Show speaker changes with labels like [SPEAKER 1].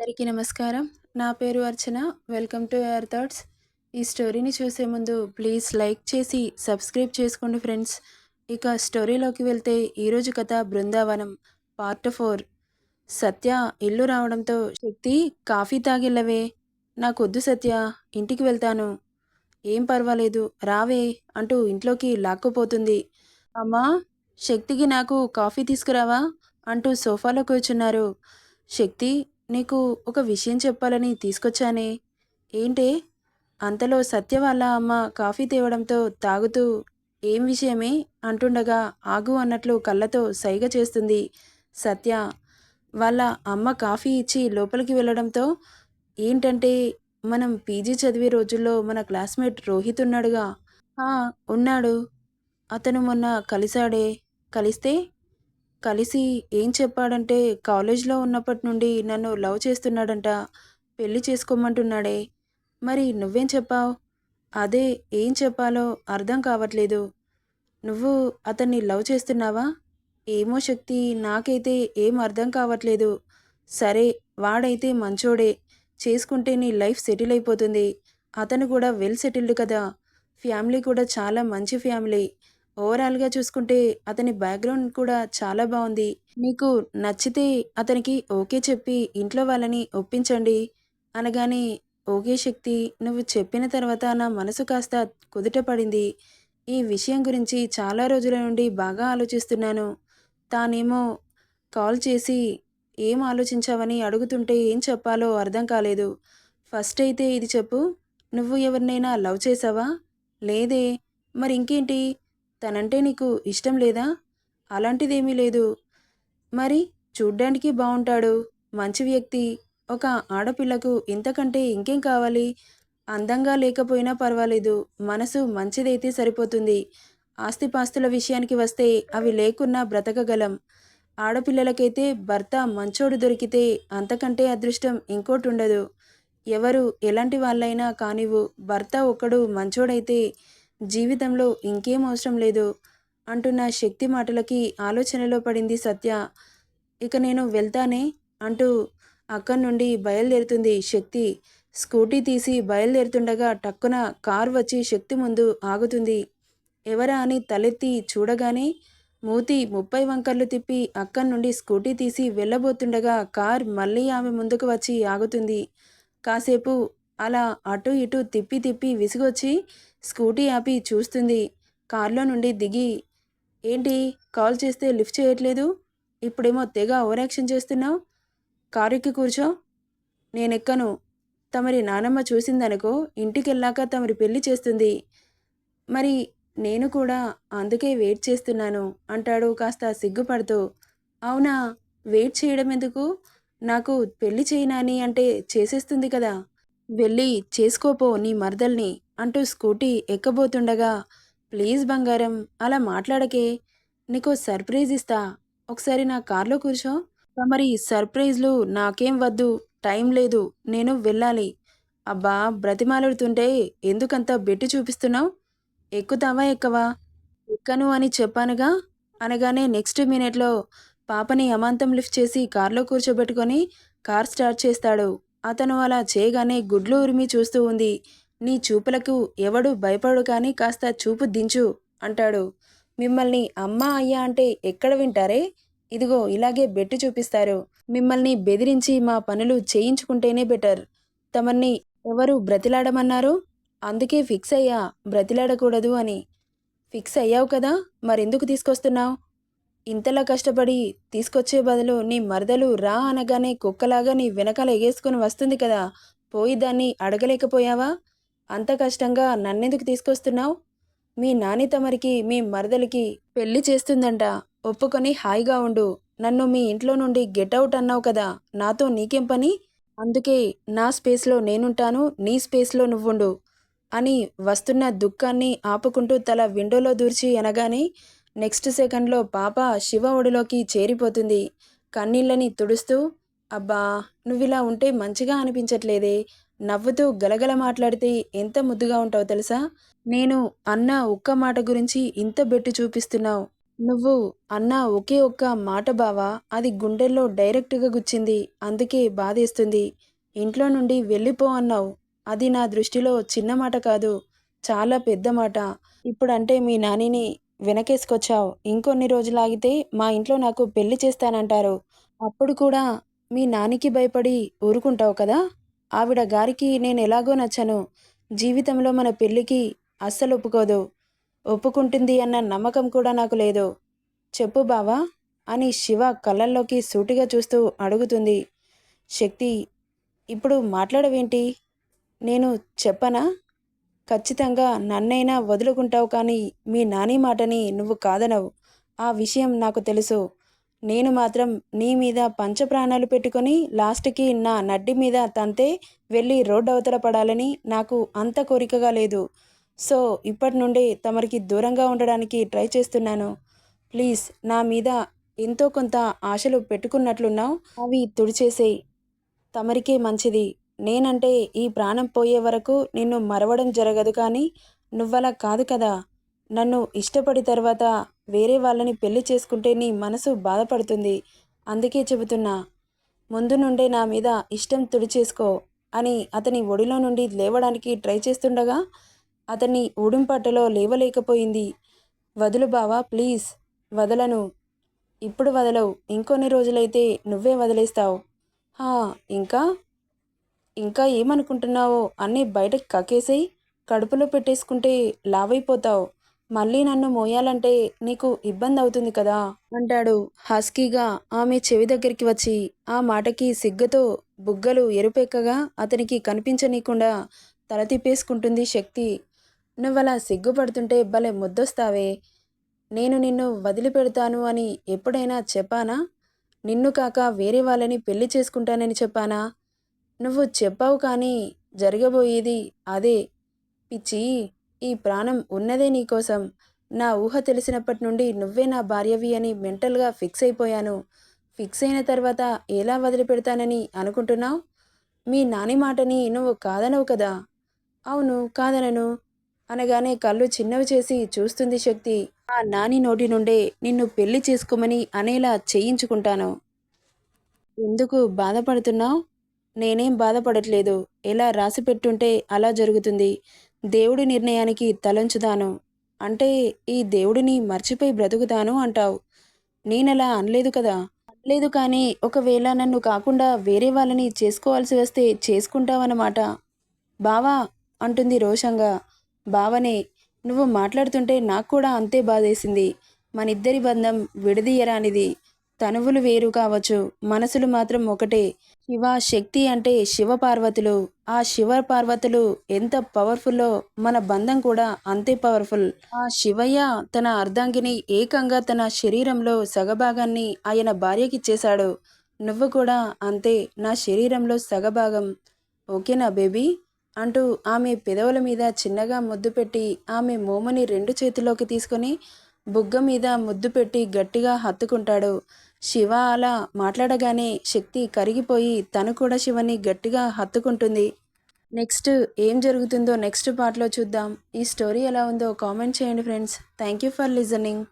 [SPEAKER 1] అందరికీ నమస్కారం. నా పేరు Archana. Welcome to Air Thoughts. ఈ స్టోరీని చూసే ముందు ప్లీజ్ లైక్ చేసి సబ్స్క్రైబ్ చేసుకోండి ఫ్రెండ్స్. ఇక స్టోరీలోకి వెళ్తే ఈరోజు కథ బృందావనం పార్ట్ ఫోర్. సత్య ఇల్లు రావడంతో శక్తి కాఫీ తాగిల్లవే. నాకొద్దు సత్య ఇంటికి వెళ్తాను. ఏం పర్వాలేదు రావే అంటూ ఇంట్లోకి లాక్కుపోతుంది. అమ్మా శక్తికి నాకు కాఫీ తీసుకురావా? అంటూ సోఫాలో కూర్చున్నారు. శక్తి నీకు ఒక విషయం చెప్పాలని తీసుకొచ్చానే. ఏంటే? అంతలో సత్య వాళ్ళ అమ్మ కాఫీ తేవడంతో తాగుతూ ఏం విషయమే? అంటుండగా ఆగు అన్నట్లు కళ్ళతో సైగ చేస్తుంది సత్య. వాళ్ళ అమ్మ కాఫీ ఇచ్చి లోపలికి వెళ్ళడంతో ఏంటంటే మనం పీజీ చదివే రోజుల్లో మన క్లాస్మేట్ రోహిత్ ఉన్నాడుగా. ఉన్నాడు. అతను మొన్న కలిశాడే. కలిస్తే కలిసి ఏం చెప్పాడంటే కాలేజ్లో ఉన్నప్పటి నుండి నన్ను లవ్ చేస్తున్నాడంట పెళ్ళి చేసుకోమంటున్నాడే. మరి నువ్వేం చెప్పావు? అదే ఏం చెప్పాలో అర్థం కావట్లేదు. నువ్వు అతన్ని లవ్ చేస్తున్నావా? ఏమో శక్తి నాకైతే ఏం అర్థం కావట్లేదు. సరే వాడైతే మంచోడే. చేసుకుంటే నీ లైఫ్ సెటిల్ అయిపోతుంది. అతను కూడా వెల్ సెటిల్డ్ కదా. ఫ్యామిలీ కూడా చాలా మంచి ఫ్యామిలీ. ఓవరాల్గా చూసుకుంటే అతని బ్యాక్గ్రౌండ్ కూడా చాలా బాగుంది నీకు నచ్చితే అతనికి ఓకే చెప్పి ఇంట్లో వాళ్ళని ఒప్పించండి. అనగానే ఓకే శక్తి నువ్వు చెప్పిన తర్వాత నా మనసు కాస్త కుదుట పడింది. ఈ విషయం గురించి చాలా రోజుల నుండి బాగా ఆలోచిస్తున్నాను. తానేమో కాల్ చేసి ఏం ఆలోచించావని అడుగుతుంటే ఏం చెప్పాలో అర్థం కాలేదు. ఫస్ట్ అయితే ఇది చెప్పు నువ్వు ఎవరినైనా లవ్ చేసావా? లేదే. మరి ఇంకేంటి తనంటే నీకు ఇష్టం లేదా? అలాంటిదేమీ లేదు. మరి చూడ్డానికి బాగుంటాడు మంచి వ్యక్తి. ఒక ఆడపిల్లకు ఇంతకంటే ఇంకేం కావాలి? అందంగా లేకపోయినా పర్వాలేదు. మనసు మంచిదైతే సరిపోతుంది. ఆస్తిపాస్తుల విషయానికి వస్తే అవి లేకున్నా బ్రతకగలం. ఆడపిల్లలకైతే భర్త మంచోడు దొరికితే అంతకంటే అదృష్టం ఇంకోటి ఉండదు. ఎవరు ఎలాంటి వాళ్ళైనా కానివ్వు. భర్త ఒకడు మంచోడైతే జీవితంలో ఇంకేం అవసరం లేదు అంటున్న శక్తి మాటలకి ఆలోచనలో పడింది సత్య. ఇక నేను వెళ్తానే అంటూ అక్కడి నుండి బయలుదేరుతుంది శక్తి. స్కూటీ తీసి బయలుదేరుతుండగా టక్కున కార్ వచ్చి శక్తి ముందు ఆగుతుంది. ఎవరా అని తలెత్తి చూడగానే మూతి ముప్పై వంకర్లు తిప్పి అక్కడి నుండి స్కూటీ తీసి వెళ్ళబోతుండగా కార్ మళ్ళీ ఆమె ముందుకు వచ్చి ఆగుతుంది. కాసేపు అలా అటు ఇటు తిప్పి తిప్పి విసిగొచ్చి స్కూటీ ఆపి చూస్తుంది. కారులో నుండి దిగి ఏంటి? కాల్ చేస్తే లిఫ్ట్ చేయట్లేదు? ఇప్పుడేమో తెగ ఓవరాక్షన్ చేస్తున్నావు? కారుకి కూర్చో. నేనెక్కను. తమరి నానమ్మ చూసిందనుకో ఇంటికెళ్ళాక తమరి పెళ్ళి చేస్తుంది. మరి నేను కూడా అందుకే వెయిట్ చేస్తున్నాను అంటాడు కాస్త సిగ్గుపడుతూ. అవునా? వెయిట్ చేయడం ఎందుకు నాకు పెళ్ళి చేయనాని అంటే చేసేస్తుంది కదా. వెళ్ళి చేసుకోపో నీ మరదల్ని అంటూ స్కూటీ ఎక్కబోతుండగా ప్లీజ్ బంగారం అలా మాట్లాడకే. నీకు సర్ప్రైజ్ ఇస్తా. ఒకసారి నా కార్లో కూర్చో. మరి సర్ప్రైజ్లు నాకేం వద్దు టైం లేదు నేను వెళ్ళాలి. అబ్బా బ్రతిమాలుడుతుంటే ఎందుకంత బెట్టి చూపిస్తున్నావు? ఎక్కుతావా ఎక్కవా? ఎక్కను అని చెప్పానుగా? అనగానే నెక్స్ట్ మినిట్లో పాపని అమాంతం లిఫ్ట్ చేసి కార్లో కూర్చోబెట్టుకొని కార్ స్టార్ట్ చేస్తాడు. అతను అలా చేయగానే గుడ్లు ఉరిమి చూస్తూ ఉంది. నీ చూపులకు ఎవడు భయపడు కానీ కాస్త చూపు దించు అంటాడు. మిమ్మల్ని అమ్మ అయ్యా అంటే ఎక్కడ వింటారే? ఇదిగో ఇలాగే బెట్టి చూపిస్తారు. మిమ్మల్ని బెదిరించి మా పనులు చేయించుకుంటేనే బెటర్. తమన్ని ఎవరు బ్రతిలాడమన్నారు? అందుకే ఫిక్స్ అయ్యా బ్రతిలాడకూడదు అని. ఫిక్స్ అయ్యావు కదా మరెందుకు తీసుకొస్తున్నావు? ఇంతలా కష్టపడి తీసుకొచ్చే బదులు నీ మరదలు రా అనగానే కుక్కలాగా నీ వెనకాల ఎగేసుకుని వస్తుంది కదా. పోయి దాన్ని అడగలేకపోయావా? అంత కష్టంగా నన్నెందుకు తీసుకొస్తున్నావు? మీ నాని తమరికి మీ మరదలికి పెళ్ళి చేస్తుందంట. ఒప్పుకొని హాయిగా ఉండు. నన్ను మీ ఇంట్లో నుండి గెట్ అవుట్ అన్నావు కదా. నాతో నీకేం పని? అందుకే నా స్పేస్లో నేనుంటాను నీ స్పేస్లో నువ్వుండు అని వస్తున్న దుఃఖాన్ని ఆపుకుంటూ తల విండోలో దూర్చి అనగానే నెక్స్ట్ సెకండ్లో పాప శివ ఒడిలోకి చేరిపోతుంది. కన్నీళ్ళని తుడుస్తూ అబ్బా నువ్విలా ఉంటే మంచిగా అనిపించట్లేదే. నవ్వుతూ గలగల మాట్లాడితే ఎంత ముద్దుగా ఉంటావు తెలుసా? నేను అన్న ఒక్క మాట గురించి ఇంత బెట్టు చూపిస్తున్నావు. నువ్వు అన్న ఒకే ఒక్క మాట బావా. అది గుండెల్లో డైరెక్ట్గా గుచ్చింది. అందుకే బాధేస్తుంది. ఇంట్లో నుండి వెళ్ళిపో అన్నావు. అది నా దృష్టిలో చిన్న మాట కాదు. చాలా పెద్ద మాట. ఇప్పుడంటే మీ నానిని వెనకేసుకొచ్చావు. ఇంకొన్ని రోజులు ఆగితే మా ఇంట్లో నాకు పెళ్ళి చేస్తానంటారు. అప్పుడు కూడా మీ నానికి భయపడి ఊరుకుంటావు కదా? ఆవిడ గారికి నేను ఎలాగో నచ్చను. జీవితంలో మన పెళ్ళికి అస్సలు ఒప్పుకోదు. ఒప్పుకుంటుంది అన్న నమ్మకం కూడా నాకు లేదు. చెప్పు బావా అని శివ కళ్ళల్లోకి సూటిగా చూస్తూ అడుగుతుంది. శక్తి ఇప్పుడు మాట్లాడవేంటి? నేను చెప్పనా? ఖచ్చితంగా నన్నైనా వదులుకుంటావు కానీ మీ నాని మాటని నువ్వు కాదనవు. ఆ విషయం నాకు తెలుసు. నేను మాత్రం నీ మీద పంచప్రాణాలు పెట్టుకొని లాస్ట్కి నా నడ్డి మీద తంతే వెళ్ళి రోడ్డు అవతల పడాలని నాకు అంత కోరికగా లేదు. సో ఇప్పటి నుండి తమరికి దూరంగా ఉండడానికి ట్రై చేస్తున్నాను. ప్లీజ్ నా మీద ఎంతో కొంత ఆశలు పెట్టుకున్నట్లున్నావు. అవి తుడిచేసేయి. తమరికే మంచిది. నేనంటే ఈ ప్రాణం పోయే వరకు నిన్ను మరవడం జరగదు కానీ నువ్వలా కాదు కదా. నన్ను ఇష్టపడి తర్వాత వేరే వాళ్ళని పెళ్ళి చేసుకుంటే నీ మనసు బాధపడుతుంది. అందుకే చెబుతున్నా ముందు నుండే నా మీద ఇష్టం తుడిచేసుకో అని అతని ఒడిలో నుండి లేవడానికి ట్రై చేస్తుండగా అతన్ని ఊడింపట్టలో లేవలేకపోయింది. వదులు బావా ప్లీజ్ వదలను. ఇప్పుడు వదలవు. ఇంకొన్ని రోజులైతే నువ్వే వదిలేస్తావు. హా ఇంకా? ఇంకా ఏమనుకుంటున్నావో అన్నీ బయటకు కక్కేసేయి కడుపులో పెట్టేసుకుంటే లావైపోతావు. మళ్ళీ నన్ను మోయాలంటే నీకు ఇబ్బంది అవుతుంది కదా? అంటాడు హస్కీగా ఆమె చెవి దగ్గరికి వచ్చి. ఆ మాటకి సిగ్గుతో బుగ్గలు ఎరుపెక్కగా అతనికి కనిపించనీయకుండా తల తిప్పేసుకుంటుంది శక్తి. నువ్వలా సిగ్గుపడుతుంటే భలే ముద్దొస్తావే. నేను నిన్ను వదిలిపెడతాను అని ఎప్పుడైనా చెప్పానా? నిన్ను కాక వేరే వాళ్ళని పెళ్ళి చేసుకుంటానని చెప్పానా? నువ్వు చెప్పావు కానీ జరగబోయేది అదే. పిచ్చి ఈ ప్రాణం ఉన్నదే నీకోసం. నా ఊహ తెలిసినప్పటి నుండి నువ్వే నా భార్యవి అని మెంటల్గా ఫిక్స్ అయిపోయాను. ఫిక్స్ అయిన తర్వాత ఎలా వదిలిపెడతానని అనుకుంటున్నావు? మీ నాని మాటని నువ్వు కాదనవు కదా? అవును కాదనను. అనగానే కళ్ళు చిన్నవి చేసి చూస్తుంది శక్తి. ఆ నాని నోటి నుండే నిన్ను పెళ్ళి చేసుకోమని అనేలా చేయించుకుంటాను. ఎందుకు బాధపడుతున్నావు? నేనేం బాధపడట్లేదు. ఎలా రాసి పెట్టుంటే అలా జరుగుతుంది. దేవుడి నిర్ణయానికి తలంచుదాను అంటే ఈ దేవుడిని మర్చిపోయి బ్రతుకుతాను అంటావు. నేనలా అనలేదు కదా. అనలేదు కానీ ఒకవేళ నన్ను కాకుండా వేరే వాళ్ళని చేసుకోవాల్సి వస్తే చేసుకుంటావన్నమాట. బావా అంటుంది రోషంగా. బావనే నువ్వు మాట్లాడుతుంటే నాకు కూడా అంతే బాధేసింది. మనిద్దరి బంధం విడదీయరానిది. తనువులు వేరు కావచ్చు. మనసులు మాత్రం ఒకటే. శివ శక్తి అంటే శివ పార్వతులు ఆ శివ పార్వతులు ఎంత పవర్ఫుల్లో మన బంధం కూడా అంతే పవర్ఫుల్. ఆ శివయ్య తన అర్ధాంగిని ఏకంగా తన శరీరంలో సగభాగాన్ని ఆయన భార్యకిచ్చేశాడు. నువ్వు కూడా అంతే నా శరీరంలో సగభాగం. ఓకేనా బేబీ? అంటూ ఆమె పెదవుల మీద చిన్నగా ముద్దు పెట్టి ఆమె మోమని రెండు చేతిలోకి తీసుకొని బుగ్గ మీద ముద్దు పెట్టి గట్టిగా హత్తుకుంటాడు. శివ అలా మాట్లాడగానే శక్తి కరిగిపోయి తను కూడా శివని గట్టిగా హత్తుకుంటుంది. నెక్స్ట్ ఏం జరుగుతుందో నెక్స్ట్ పార్ట్లో చూద్దాం. ఈ స్టోరీ ఎలా ఉందో కామెంట్ చేయండి friends. Thank you for listening.